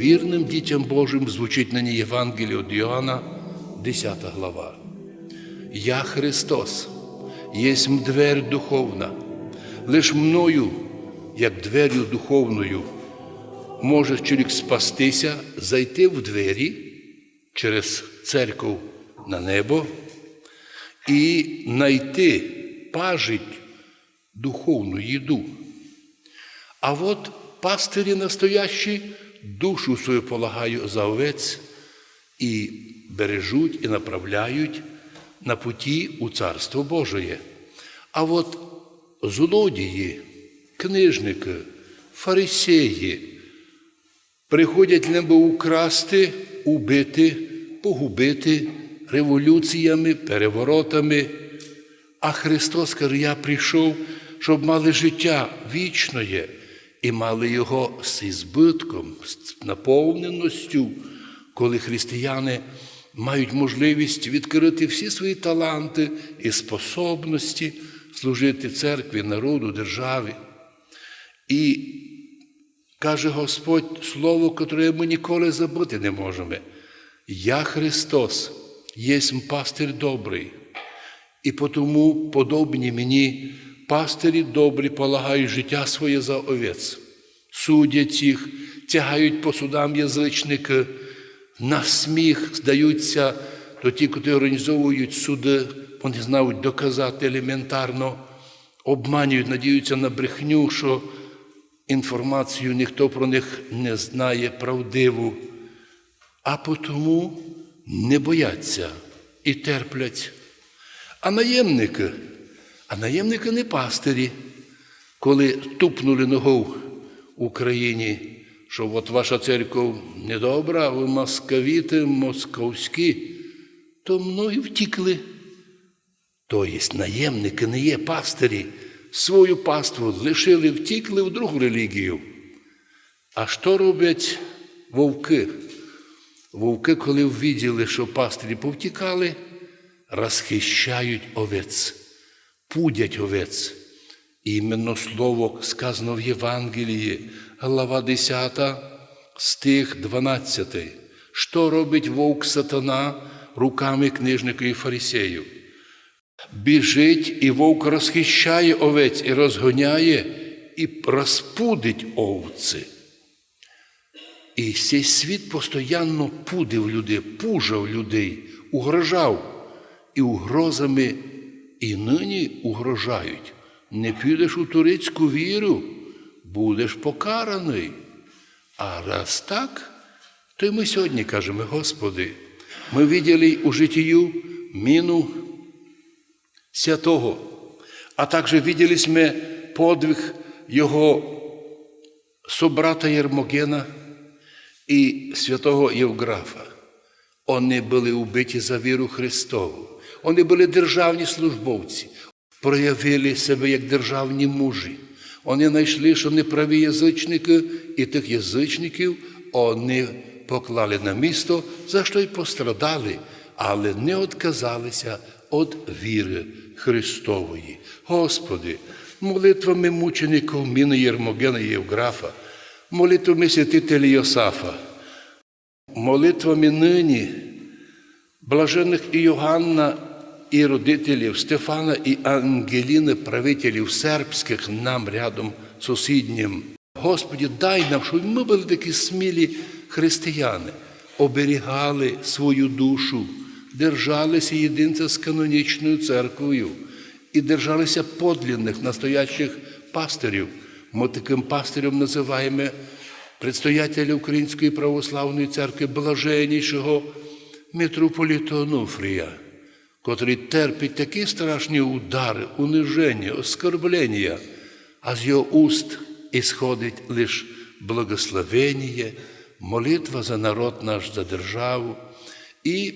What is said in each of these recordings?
Вірним дітям Божим звучить нині Євангеліє від Іоанна, 10 глава. Я Христос, єсмь дверь духовна, лиш мною, як дверю духовною, може чоловік спастися, зайти в двері через церкву на небо і знайти пажить духовну їду. А от пастирі настоящі душу свою полагаю за овець і бережуть і направляють на путі у Царство Божоє. А от злодії, книжники, фарисеї приходять небо украсти, убити, погубити революціями, переворотами. А Христос каже, я прийшов, щоб мали життя вічне і мали його з ізбитком, з наповненістю, коли християни мають можливість відкрити всі свої таланти і способності служити церкві, народу, державі. І каже Господь слово, яке ми ніколи забути не можемо. Я Христос, єсмь пастир добрий. І тому подобні мені пастирі добрі полагають життя своє за овець, судять їх, тягають по судам язичники, на сміх здаються до ті, які організовують суди, вони знають доказати елементарно, обманюють, надіються на брехню, що інформацію ніхто про них не знає правдиву, а потому не бояться і терплять. А наємники, а наємники не пастирі, коли тупнули ногу Україні, що от ваша церква недобра, ви московіти, московські, то многі втікли. Тобто наємники не є пастирі, свою паству лишили, втікли в другу релігію. А що роблять вовки? Вовки, коли ввіділи, що пастирі повтікали, розхищають овець, пудять овець. Іменно слово сказано в Євангелії, глава 10, стих 12. Що робить вовк сатана руками книжника і фарисеїв? Біжить, і вовк розхищає овець і розгоняє, і розпудить овці. І цей світ постійно пудив людей, пужав людей, угрожав. І угрозами і нині угрожають. Не підеш у турецьку віру, будеш покараний. А раз так, то й ми сьогодні кажемо, Господи, ми виділи у життю міну святого, а також виділи ми подвиг його собрата Єрмогена і святого Євграфа. Вони були убиті за віру Христову. Вони були державні службовці, проявили себе як державні мужі. Вони знайшли, що неправі язичники, і тих язичників вони поклали на місто, за що й пострадали, але не відказалися від віри Христової. Господи, молитвами мучеників Міни Єрмогена і Євграфа, молитвами святителя Йосафа, молитвами нині блажених і Йоганна, і родителів Стефана і Ангеліни, правителів сербських нам рядом сусіднім. Господі, дай нам, щоб ми були такі смілі християни, оберігали свою душу, держалися єдинця з канонічною церквою і держалися подлінних настоящих пастирів. Ми таким пастирем називаємо предстоятеля Української православної церкви блаженнішого митрополіта Онуфрія, котрий терпить такі страшні удари, униження, оскорблення, а з його уст ісходить лише благословення, молитва за народ наш, за державу і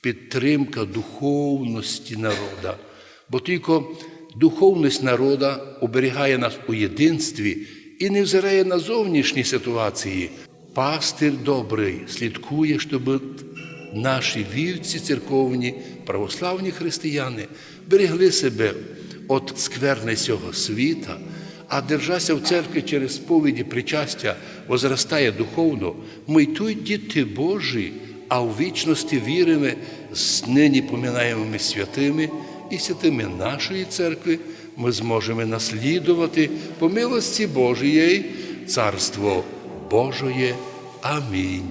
підтримка духовності народа. Бо тільки духовність народа оберігає нас у єдинстві і не взирає на зовнішні ситуації. Пастир добрий слідкує, щоб наші вівці церковні, православні християни берегли себе від скверни цього світа, а держася в церкві через сповіді причастя, возростає духовно, ми й діти Божі, а в вічності віримо з нині поминаємими святими і святими нашої церкви, ми зможемо наслідувати по милості Божієї Царство Божоє. Амінь.